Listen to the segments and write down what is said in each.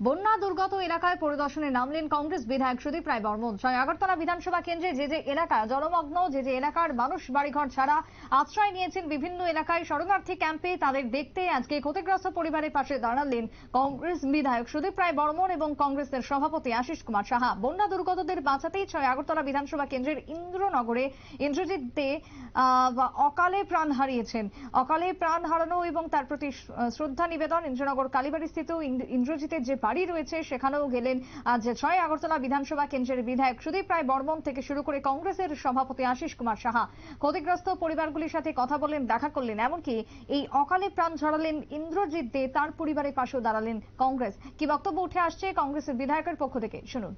বন্যা দুর্গত এলাকায় পরিদর্শনে নামলেন কংগ্রেস বিধায়ক সুদীপ রায় বর্মন। ছয় আগরতলা বিধানসভা কেন্দ্রে যে যে এলাকা জলমগ্ন, যে যে এলাকার মানুষ বাড়িঘর ছাড়া আশ্রয় নিয়েছেন বিভিন্ন এলাকায় শরণার্থী ক্যাম্পে তাদের দেখতে আজকে ক্ষতিগ্রস্ত পরিবারের পাশে দাঁড়ালেন কংগ্রেস বিধায়ক সুদীপ রায় বর্মন এবং কংগ্রেসের সভাপতি আশিস কুমার সাহা। বন্যা দুর্গতদের বাঁচাতেই ছয় আগরতলা বিধানসভা কেন্দ্রের ইন্দ্রনগরে ইন্দ্রজিৎ দে অকালে প্রাণ হারিয়েছেন। অকালে প্রাণ হারানো এবং তার প্রতি শ্রদ্ধা নিবেদন ইন্দ্রনগর কালীবাড়ি স্থিত ইন্দ্র- ইন্দ্রজিতের যে বাড়ি রয়েছে, সেখানেও গেলেন আজ ছয় আগরতলা বিধানসভা কেন্দ্রের বিধায়ক সুদীপ রায় বর্মন থেকে শুরু করে কংগ্রেসের সভাপতি আশিস কুমার সাহা। ক্ষতিগ্রস্ত পরিবারগুলির সাথে কথা বললেন দেখা করলেন, এমনকি এই অকালে প্রাণ ঝরালেন ইন্দ্রজিৎ দে, তার পরিবারের পাশেও দাঁড়ালেন কংগ্রেস। কি বক্তব্য উঠে আসছে কংগ্রেসের বিধায়কের পক্ষ থেকে? শুনুন।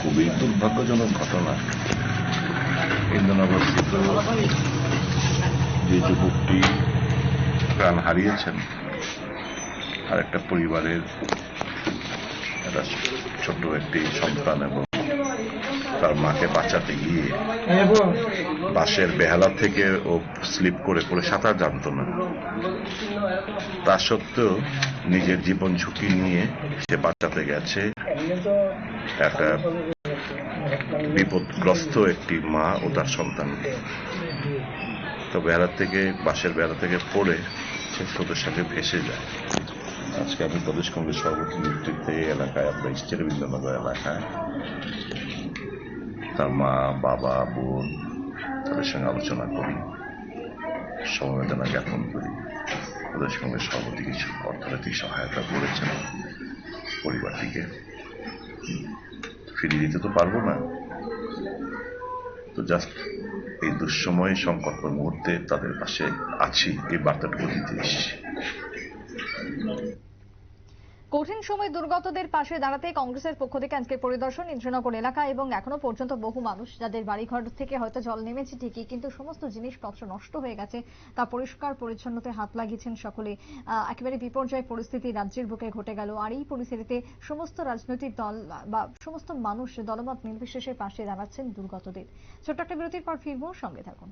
খুবই দুর্ভাগ্যজনক ঘটনা। ইন্দ্রনগরস্থিত যে যুবকটি প্রাণ হারিয়েছেন আর একটা পরিবারের ছোট একটি সন্তান এবং তার মাকে বাঁচাতে গিয়ে বাসের বেহালা থেকে ও স্লিপ করে পড়ে সাঁতার জানতো না। তা সত্ত্বেও নিজের জীবন ঝুঁকি নিয়ে সে বাঁচাতে গেছে। একটা বিপদগ্রস্ত একটি মা ও তার সন্তানকে। তো বেহালা থেকে বাসের বেড়া থেকে পড়ে সে স্রোতের সাথে ভেসে যায়। আজকে আমি প্রদেশ কংগ্রেস সভাপতি নেতৃত্বে এই এলাকায় আপনার স্টেরবিন্দনগর এলাকায়। তার মা, বাবা, বোন তাদের সঙ্গে আলোচনা করি, সমবেদনা জ্ঞাপন করি। প্রদেশ কংগ্রেস সভাপতি কিছু অর্থনৈতিক সহায়তা করেছেন পরিবারটিকে। ফিরিয়ে দিতে তো পারব না। তো জাস্ট এই দুঃসময় সংকট মুহূর্তে তাদের পাশে আছি। এই বার্তাটুকু দিতে এসেছি। কঠিন সময় দুর্গতদের পাশে দাঁড়াতে কংগ্রেসের পক্ষ থেকে আজকে পরিদর্শন ইন্দ্রনগর এলাকা এবং এখনও পর্যন্ত বহু মানুষ যাদের বাড়িঘর থেকে হয়তো জল নেমেছে ঠিকই, কিন্তু সমস্ত জিনিসপত্র নষ্ট হয়ে গেছে তা পরিষ্কার পরিচ্ছন্নতে হাত লাগিয়েছেন সকলে। একেবারে বিপর্যয় পরিস্থিতি রাজ্যের বুকে ঘটে গেল। আর এই পরিস্থিতিতে সমস্ত রাজনৈতিক দল বা সমস্ত মানুষ দলমত নির্বিশেষে পাশে দাঁড়াচ্ছেন দুর্গতদের। ছোট্ট একটা বিরতির পর ফিরবো, সঙ্গে থাকুন।